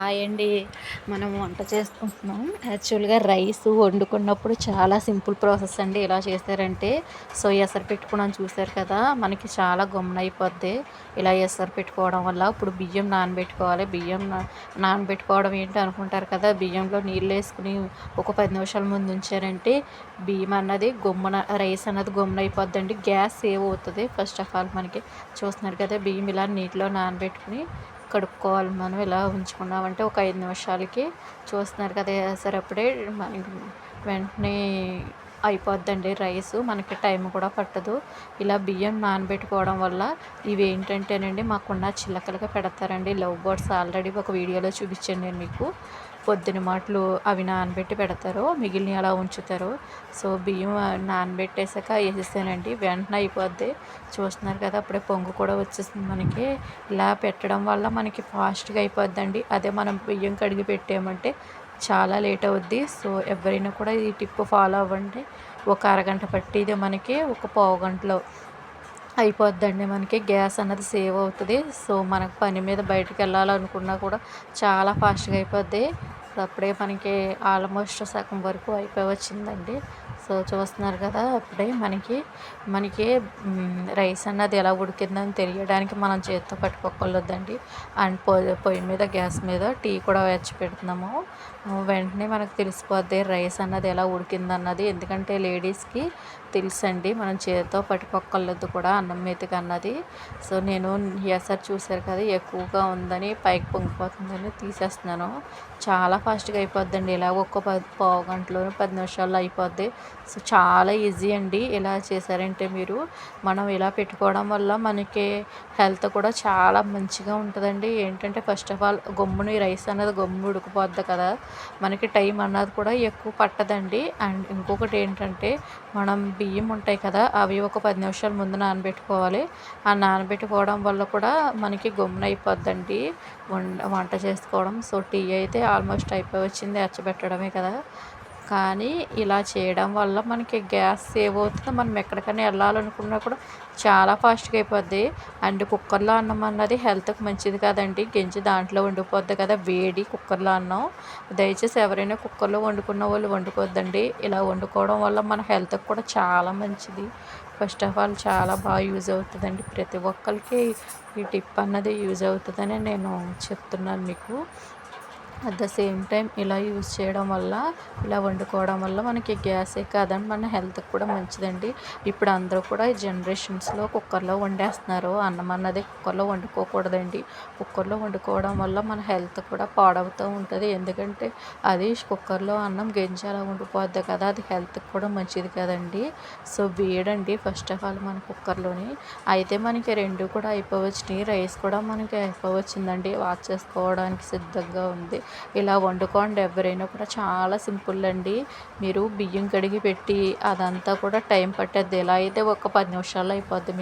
Hi అండి. మనం వంట చేసుకుంటున్నాం యాక్చువల్గా రైస్ వండుకున్నప్పుడు చాలా సింపుల్ ప్రాసెస్ అండి. ఎలా చేస్తారంటే సో ఎసరు పెట్టుకున్నాం చూసారు కదా మనకి చాలా గమ్మున అయిపోద్ది ఇలా ఎసరు పెట్టుకోవడం వల్ల ఇప్పుడు బియ్యం నానబెట్టుకోవాలి. బియ్యం నానబెట్టుకోవడం ఏంటి అనుకుంటారు కదా బియ్యంలో నీళ్ళు వేసుకుని ఒక పది నిమిషాల ముందు ఉంచారంటే బియ్యం అన్నది గమ్మున రైస్ అన్నది గమ్మున అండి గ్యాస్ సేవ్ అవుతుంది. ఫస్ట్ ఆఫ్ ఆల్ మనకి చూస్తున్నారు కదా బియ్యం ఇలా నీటిలో నానబెట్టుకుని కడుక్కోవాలి మనం ఇలా ఉంచుకున్నామంటే ఒక ఐదు నిమిషాలకి చూస్తున్నారు కదా సరే అప్పుడే మనకి వెంటనే అయిపోద్దండి రైస్ మనకి టైం కూడా పట్టదు. ఇలా బియ్యం నానబెట్టుకోవడం వల్ల ఇవి ఏంటంటేనండి మాకున్న చిలకలుగా పెడతారండి. లవ్ బర్డ్స్ ఆల్రెడీ ఒక వీడియోలో చూపించాను నేను మీకు. పొద్దున మాటలు అవి నానబెట్టి పెడతారు మిగిలిన అలా ఉంచుతారు. సో బియ్యం నానబెట్టేసాక వేసేసానండి వెంటనే అయిపోద్ది. చూస్తున్నారు కదా అప్పుడే పొంగు కూడా వచ్చేస్తుంది మనకి. ఇలా పెట్టడం వల్ల మనకి ఫాస్ట్గా అయిపోద్దండి. అదే మనం బియ్యం కడిగి పెట్టామంటే చాలా లేట్ అవుద్ది. సో ఎవరైనా కూడా ఈ టిప్ ఫాలో అవ్వండి. ఒక అరగంట పట్టిది మనకి ఒక పావు గంటలో అయిపోద్దండి మనకి. గ్యాస్ అన్నది సేవ్ అవుతుంది. సో మనకు పని మీద బయటకు వెళ్ళాలనుకున్నా కూడా చాలా ఫాస్ట్గా అయిపోద్ది. సో అప్పుడే మనకి ఆల్మోస్ట్ సగం వరకు అయిపోయి వచ్చిందండి. సో చూస్తున్నారు కదా అప్పుడే మనకి మనకి రైస్ అన్నది ఎలా ఉడికిందని తెలియడానికి మనం చేతితో పట్టుకోకూడదండి అండ్ పొయ్యి పొయ్యి మీద గ్యాస్ మీద టీ కూడా వేచి పెడుతున్నాము. వెంటనే మనకు తెలిసిపోద్ది రైస్ అన్నది ఎలా ఉడికిందన్నది. ఎందుకంటే లేడీస్కి తెలుసండి మనం చేతితో పట్టుకోకూడదు కూడా అన్నం మీదకి అన్నది. సో నేను ఎసరు చూశారు కదా ఎక్కువగా ఉందని పైకి పొంగిపోతుందని తీసేస్తున్నాను. చాలా ఫాస్ట్గా అయిపోద్దండి. ఇలా ఒక్క పది పావు గంటలో పది నిమిషాల్లో అయిపోద్ది. సో చాలా ఈజీ అండి ఇలా చేశారంటే మీరు. మనం ఇలా పెట్టుకోవడం వల్ల మనకి హెల్త్ కూడా చాలా మంచిగా ఉంటుందండి. ఏంటంటే ఫస్ట్ ఆఫ్ ఆల్ గమ్ముని రైస్ అన్నది గమ్ము ఉడికిపోద్ది కదా. మనకి టైం అన్నది కూడా ఎక్కువ పట్టదండి. అండ్ ఇంకొకటి ఏంటంటే మనం బియ్యం ఉంటాయి కదా అవి ఒక పది నిమిషాల ముందు నానబెట్టుకోవాలి. ఆ నానబెట్టుకోవడం వల్ల కూడా మనకి గమ్మున అయిపోద్దండి. వంట వంట చేసుకోవడం. సో టీ అయితే ఆల్మోస్ట్ అయిపోయి వచ్చింది అచ్చబెట్టడమే కదా. కానీ ఇలా చేయడం వల్ల మనకి గ్యాస్ సేవ్ అవుతుంది. మనం ఎక్కడికైనా వెళ్ళాలనుకున్నా కూడా చాలా ఫాస్ట్గా అయిపోద్ది. అండ్ కుక్కర్లో అన్నం అన్నది హెల్త్కి మంచిది కదండి. గింజ దాంట్లో వండిపోద్ది కదా. వేడి కుక్కర్లో అన్నం. దయచేసి ఎవరైనా కుక్కర్లో వండుకున్న వాళ్ళు వండుకోవద్దండి ఇలా వండుకోవడం వల్ల మన హెల్త్కి కూడా చాలా మంచిది. ఫస్ట్ ఆఫ్ ఆల్ చాలా బాగా యూజ్ అవుతుందండి. ప్రతి ఒక్కరికి ఈ టిప్ అన్నది యూజ్ అవుతుందని నేను చెప్తున్నాను మీకు. అట్ ద సేమ్ టైం ఇలా యూజ్ చేయడం వల్ల ఇలా వండుకోవడం వల్ల మనకి గ్యాసే కాదండి. మన హెల్త్కి కూడా మంచిదండి. ఇప్పుడు అందరూ కూడా ఈ జనరేషన్స్లో కుక్కర్లో వండేస్తున్నారు. అన్నం అన్నది కుక్కర్లో వండుకోకూడదండి. కుక్కర్లో వండుకోవడం వల్ల మన హెల్త్ కూడా పాడవుతూ ఉంటుంది. ఎందుకంటే అది కుక్కర్లో అన్నం గెంజి అలా వండిపోద్ది కదా. అది హెల్త్కి కూడా మంచిది కదండి. సో వేడండి ఫస్ట్ ఆఫ్ ఆల్ మన కుక్కర్లోని అయితే మనకి రెండు కూడా అయిపోవచ్చినాయి. రైస్ కూడా మనకి అయిపోవచ్చిందండి. వాచ్ చేసుకోవడానికి సిద్ధంగా ఉంది. ఇలా వండుకోండి ఎవరైనా కూడా. చాలా సింపుల్ అండి. మీరు బియ్యం కడిగి పెట్టి అదంతా కూడా టైం పట్టేది ఎలా అయితే ఒక పది నిమిషాల్లో అయిపోద్ది